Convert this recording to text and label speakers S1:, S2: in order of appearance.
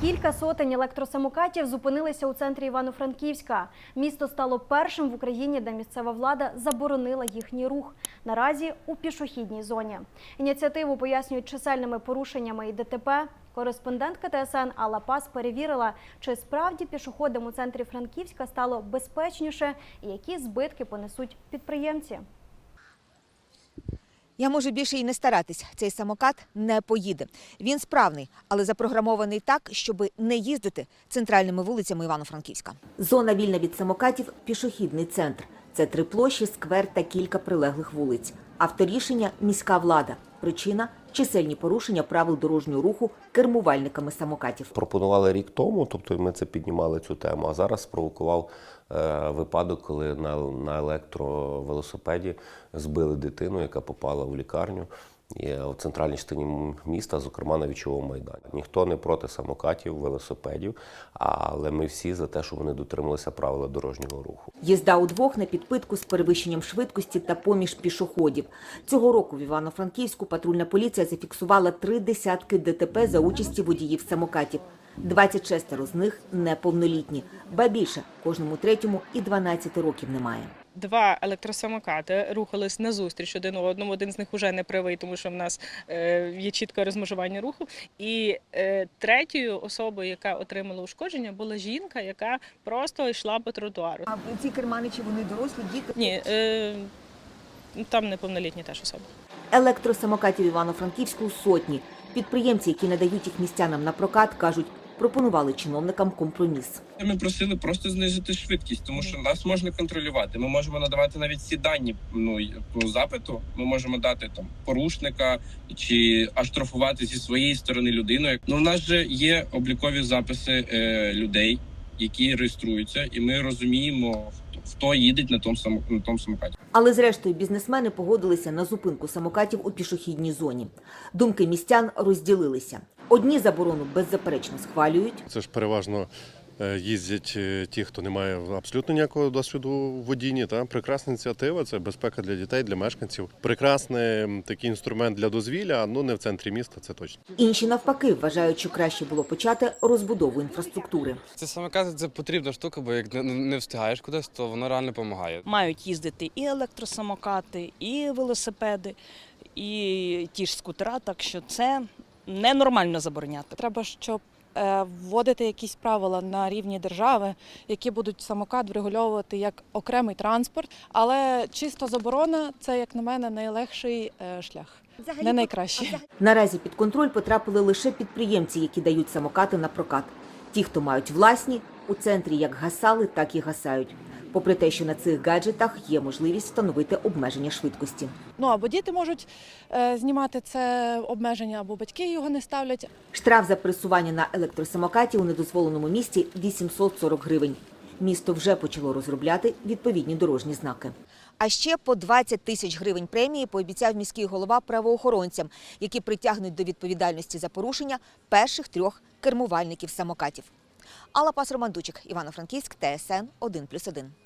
S1: Кілька сотень електросамокатів зупинилися у центрі Івано-Франківська. Місто стало першим в Україні, де місцева влада заборонила їхній рух. Наразі у пішохідній зоні. Ініціативу пояснюють чисельними порушеннями і ДТП. Кореспондентка ТСН Алла Пас перевірила, чи справді пішоходам у центрі Франківська стало безпечніше і які збитки понесуть підприємці.
S2: Я можу більше і не старатись. Цей самокат не поїде. Він справний, але запрограмований так, щоб не їздити центральними вулицями Івано-Франківська. Зона вільна від самокатів пішохідний центр. Це три площі, сквер та кілька прилеглих вулиць. Авторішення міська влада. Причина чисельні порушення правил дорожнього руху кермувальниками самокатів.
S3: пропонували рік тому, тобто ми це піднімали цю тему. А зараз спровокував е, випадок, коли на, на електровелосипеді збили дитину, яка попала в лікарню. В центральній частині міста, зокрема на вічовому майдані. Ніхто не проти самокатів, велосипедів, але ми всі за те, щоб вони дотрималися правила дорожнього руху.
S2: Їзда удвох на підпитку з перевищенням швидкості та поміж пішоходів. Цього року в Івано-Франківську патрульна поліція зафіксувала три десятки ДТП за участі водіїв самокатів. 26 з них неповнолітні. Ба більше, кожному третьому і 12 років немає.
S4: Два електросамокати рухались назустріч один одному. Один з них вже не правий, тому що в нас е, є чітке розмежування руху. І е, третьою особою, яка отримала ушкодження, була жінка, яка просто йшла по тротуару.
S2: А ці керманичі вони дорослі, діти?
S4: Ні, е, там неповнолітні теж особи.
S2: Електросамокатів Івано-Франківську сотні. Підприємці, які надають їх містянам на прокат, кажуть, пропонували чиновникам компроміс.
S5: Ми просили просто знизити швидкість, тому що нас можна контролювати. Ми можемо надавати навіть всі дані ну, по запиту. Ми можемо дати там порушника чи оштрафувати зі своєї сторони людину. Ну, в нас же є облікові записи е, людей, які реєструються, і ми розуміємо, хто, їде на тому на тому самокаті.
S2: Але зрештою бізнесмени погодилися на зупинку самокатів у пішохідній зоні. Думки містян розділилися. Одні заборону беззаперечно схвалюють,
S6: Це ж переважно е, їздять е, ті, хто не має абсолютно ніякого досвіду в водінні. Та прекрасна ініціатива. Це безпека для дітей, для мешканців. Прекрасний такий інструмент для дозвілля. Ну не в центрі міста, це точно.
S2: інші навпаки вважають, що краще було почати розбудову інфраструктури.
S7: Це самокати це потрібна штука, бо як не, не встигаєш кудись, то воно реально допомагає.
S8: мають їздити і електросамокати, і велосипеди, і ті ж скутера, так що це ненормально забороняти.
S9: Треба, щоб е, вводити якісь правила на рівні держави, які будуть самокат врегульовувати як окремий транспорт. Але чисто заборона це, як на мене, найлегший е, шлях, не найкращий.
S2: Наразі під контроль потрапили лише підприємці, які дають самокати на прокат. Ті, хто мають власні, у центрі як гасали, так і гасають. Попри те, що на цих гаджетах є можливість встановити обмеження швидкості.
S9: Ну або діти можуть е, знімати це обмеження, або батьки його не ставлять.
S2: Штраф за пересування на електросамокаті у недозволеному місці 840 гривень. Місто вже почало розробляти відповідні дорожні знаки. А ще по 20 тисяч гривень премії пообіцяв міський голова правоохоронцям, які притягнуть до відповідальності за порушення перших трьох кермувальників самокатів. Алла Пас Романдучик, Івано-Франківськ, ТСН 1+,1.